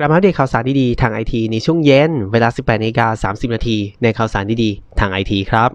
กลับมาอัปเดตข่าวสารดีๆ ทางไอทีในช่วงเย็น เวลา 18นาฬิกา30 นาทีในข่าวสารดีๆ ทางไอทีครับ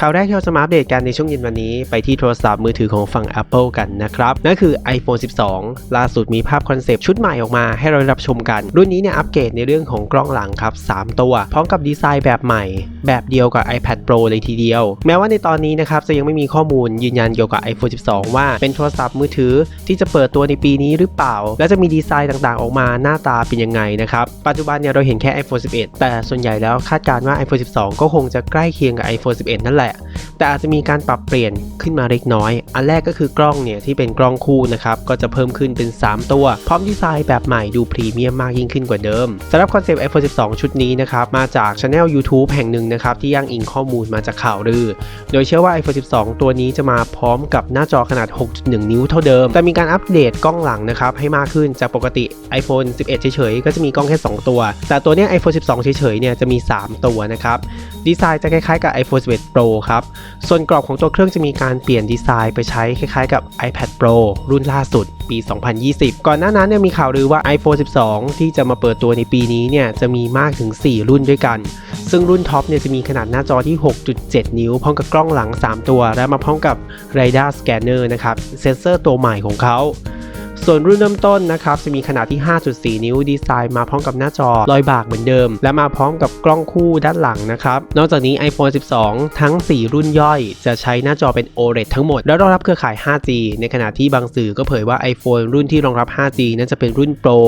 ข่าวแรกที่เราจะมาอัปเดตกันในช่วงเย็นวันนี้ไปที่โทรศัพท์มือถือของฝั่ง Apple กันนะครับ นั่นคือ iPhone 12 ล่าสุดมีภาพคอนเซปต์ชุดใหม่ออกมาให้เราได้รับชมกัน รุ่นนี้เนี่ยอัปเกรดในเรื่องของกล้องหลังครับ 3 ตัว พร้อมกับดีไซน์แบบใหม่ แบบเดียวกับ iPad Pro เลยทีเดียว แม้ว่าในตอนนี้นะครับจะยังไม่มีข้อมูลยืนยันเกี่ยวกับ iPhone 12 ว่าเป็นโทรศัพท์มือถือที่จะเปิดตัวในปีนี้หรือเปล่า และจะมีดีไซน์ต่างๆ ออกมาหน้าตาเป็นยังไงนะครับ ปัจจุบันเนี่ยเราเห็นแค่ iPhone 11 แต่ส่วนใหญ่แล้วคาดการณ์ว่า iPhone 12 ก็คงจะใกล้เคียงกับ iPhone 11 นั่นแหละ แต่อาจจะมีการปรับเปลี่ยนขึ้นมาเล็กน้อย อันแรกก็คือกล้องเนี่ยที่เป็นกล้องคู่นะครับก็จะเพิ่มขึ้นเป็น 3 ตัว พร้อมดีไซน์แบบใหม่ดูพรีเมียมมากยิ่งขึ้นกว่าเดิมสำหรับคอนเซปต์ iPhone 12 ชุดนี้นะครับมาจากช anel YouTube แห่งหนึ่งนะครับที่ย่างอิงข้อมูลมาจากข่าวลือ โดยเชื่อว่า iPhone 12 ตัวนี้จะมาพร้อมกับหน้าจอขนาด 6.1 นิ้วเท่าเดิม แต่มีการอัปเดตกล้องหลังนะครับให้มากขึ้นจากปกติ iPhone 11 เฉยๆ ก็จะมีกล้องแค่ 2 ตัว แต่ตัวนี้ iPhone 12 เฉยๆ เนี่ยจะมี 3 ตัวนะครับ ดีไซน์จะคล้ายๆกับ iPhone 11 Pro ครับส่วนกรอบของตัวเครื่องจะมีการเปลี่ยนดีไซน์ไปใช้คล้ายๆ กับ iPad Pro รุ่นล่าสุดปี 2020 ก่อนหน้านั้นเนี่ยมีข่าวลือว่า iPhone 12 ที่จะมาเปิดตัวในปีนี้เนี่ยจะมีมากถึง 4 รุ่นด้วยกัน ซึ่งรุ่นท็อปเนี่ยจะมีขนาดหน้าจอที่ 6.7 นิ้ว พร้อมกับกล้องหลัง 3 ตัว และมาพร้อมกับ Radar Scanner นะครับ เซนเซอร์ตัวใหม่ของเขา ส่วนรุ่นเริ่มต้นนะครับจะมีขนาดที่ 5.4 นิ้วดีไซน์มาพร้อมกับหน้าจอรอยบากเหมือนเดิม และมาพร้อมกับกล้องคู่ด้านหลังนะครับ นอกจากนี้ iPhone 12 ทั้ง 4 รุ่นย่อยจะใช้หน้าจอเป็น OLED ทั้งหมด และรองรับเครือข่าย 5G ในขณะที่บางสื่อก็เผยว่า iPhone รุ่นที่รองรับ 5G นั้นจะเป็นรุ่น Pro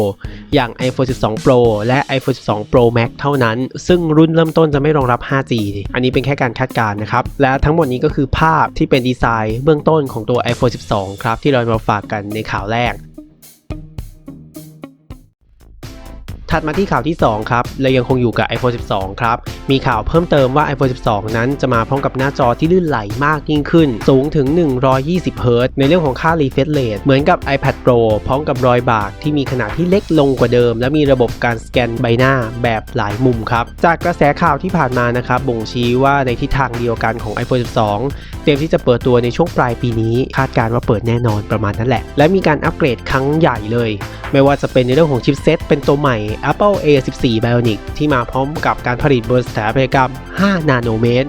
อย่าง iPhone 12 Pro และ iPhone 12 Pro Max เท่านั้น ซึ่งรุ่นเริ่มต้นจะไม่รองรับ 5G อันนี้เป็นแค่การคาดการณ์นะครับ และทั้งหมดนี้ก็คือภาพที่เป็นดีไซน์เบื้องต้นของตัว iPhone 12 ครับที่เรามาฝากกันในข่าวแรก ถัดมาที่ข่าวที่ 2 ครับและยังคงอยู่กับ iPhone 12 ครับ มีข่าวเพิ่มเติมว่า iPhone 12 นั้นจะมาพร้อมกับหน้าจอที่ลื่นไหลมากยิ่งขึ้น สูงถึง 120 Hz ในเรื่องของค่า refresh rate เหมือนกับ iPad Pro พร้อมกับรอยบากที่มีขนาดที่เล็กลงกว่าเดิม และมีระบบการสแกนใบหน้าแบบหลายมุมครับ จากกระแสข่าวที่ผ่านมานะครับบ่งชี้ว่าในทิศทางเดียวกันของ iPhone 12 เตรียมที่จะเปิดตัวในช่วงปลายปีนี้ คาดการณ์ว่าเปิดแน่นอนประมาณนั้นแหละ และมีการอัปเกรดครั้งใหญ่เลย ไม่ว่าจะเป็นในเรื่องของชิปเซตเป็นตัวใหม่ Apple A14 Bionic ที่มาพร้อมกับการผลิตบนสถาปัตยกรรม 5 นาโนเมตร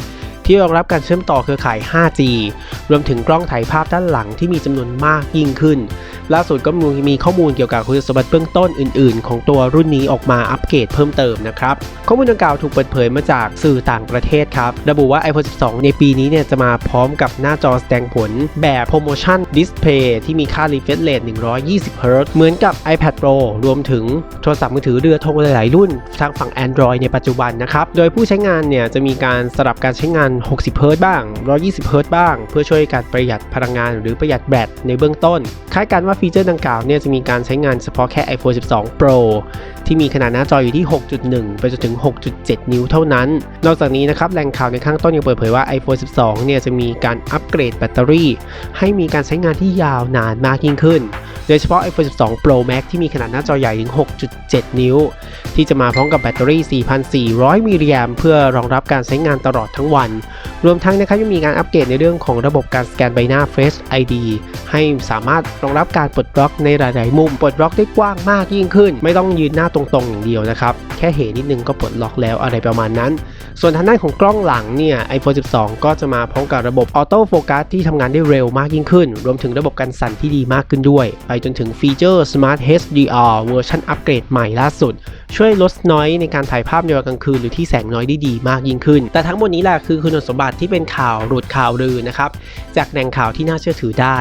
ที่รองรับการเชื่อมต่อเครือข่าย 5G รวมถึงกล้องถ่ายภาพด้านหลังที่มีจำนวนมากยิ่งขึ้น ล่าสุดก็มีข้อมูลเกี่ยวกับคุณสมบัติเบื้องต้นอื่น ๆ ของตัวรุ่นนี้ออกมาอัปเกรดเพิ่มเติมนะครับ ข้อมูลดังกล่าวถูกเปิดเผยมาจากสื่อต่างประเทศครับ ระบุว่า iPhone 12 ในปีนี้เนี่ยจะมาพร้อมกับหน้าจอแสดงผลแบบ Promotion Display ที่มีค่า refresh rate 120 Hz เหมือนกับ iPad Pro รวมถึงโทรศัพท์มือถือเรือธงหลาย ๆ รุ่นทางฝั่ง Android ในปัจจุบันนะครับ โดยผู้ใช้งานเนี่ยจะมีการสลับการใช้งาน60 Hz บ้าง 120 Hz บ้าง เพื่อช่วยการประหยัดพลังงานหรือประหยัดแบตในเบื้องต้น คาดการณ์ว่าฟีเจอร์ดังกล่าวเนี่ยจะมีการใช้งานเฉพาะแค่ iPhone 12 Pro ที่มีขนาดหน้าจออยู่ที่ 6.1 ไปจนถึง 6.7 นิ้วเท่านั้น นอกจากนี้นะครับแหล่งข่าวในข้างต้นยังเปิดเผยว่า iPhone 12 เนี่ยจะมีการอัปเกรดแบตเตอรี่ ให้มีการใช้งานที่ยาวนานมากยิ่งขึ้น โดยเฉพาะ iPhone 12 Pro Max ที่มีขนาดหน้าจอใหญ่ถึง 6.7 นิ้ว ที่จะมาพร้อมกับแบตเตอรี่ 4,400 มิลลิแอมเพื่อรองรับการใช้งานตลอดทั้งวัน รวมทั้งนะครับยังมีการอัปเกรดในเรื่องของระบบการสแกนใบหน้า Face ID ให้สามารถรองรับการปลดล็อกในหลาย ๆ มุมปลดล็อกได้กว้างมากยิ่งขึ้น ไม่ต้องยืนหน้าตรงๆอย่างเดียวนะครับ แค่เหนิดนึงก็ปลดล็อกแล้วอะไรประมาณนั้น ส่วนทางด้านของกล้องหลังเนี่ย iPhone 12 ก็จะมาพร้อมกับระบบออโต้โฟกัสที่ทำงานได้เร็วมากยิ่งขึ้น รวมถึงระบบการสั่นที่ดีมากขึ้นด้วย ไปจนถึงฟีเจอร์ Smart HDR เวอร์ชันอัปเกรดใหม่ล่าสุด ช่วยลดน้อยในการถ่ายภาพในเวลากลางคืนหรือที่แสงน้อยได้ดีมากยิ่งขึ้น แต่ทั้งหมดนี้แหละคือคุณสมบัติที่เป็นข่าวหลุดข่าวลือนะครับจากแหล่งข่าวที่น่าเชื่อถือได้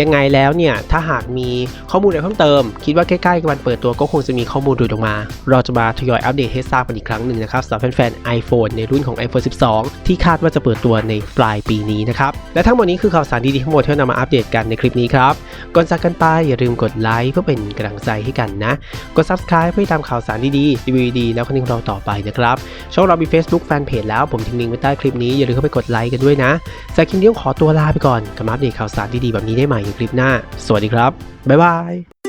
ยังไงแล้วเนี่ยถ้าหากมีข้อมูลอะไรเพิ่มเติม คิดว่าใกล้ๆวันเปิดตัวก็คงจะมีข้อมูลหลุดออกมา เราจะมาทยอยอัปเดตให้ทราบกันอีกครั้งหนึ่งนะครับสำหรับแฟนๆ iPhone ในรุ่นของ iPhone 12 ที่คาดว่าจะเปิดตัวในปลายปีนี้นะครับและทั้งหมดนี้คือข่าวสารดีๆทั้งหมดที่นำมาอัปเดตกันในคลิปนี้ครับก่อนจากกันไปอย่าลืมกดไลค์เพื่อเป็นกำลังใจให้กันนะกด subscribe เพื่อตามข่าวสารดีๆรีวิวดีๆแล้วก็นิ่งเราต่อไปนะครับช่องเรามี Facebook Fanpage แล้วผมทิ้งลิงก์ไว้ใต้คลิปนี้อย่าลืมาไปกดไลค์กันด้วยนะสำหรับคลิปนี้ต้องขอตัวลาไปก่อนกลับมาอัปเดตข่าวสารดีๆแบบนี้ได้ใหม่ในคลิปหน้า สวัสดีครับ บ๊ายบาย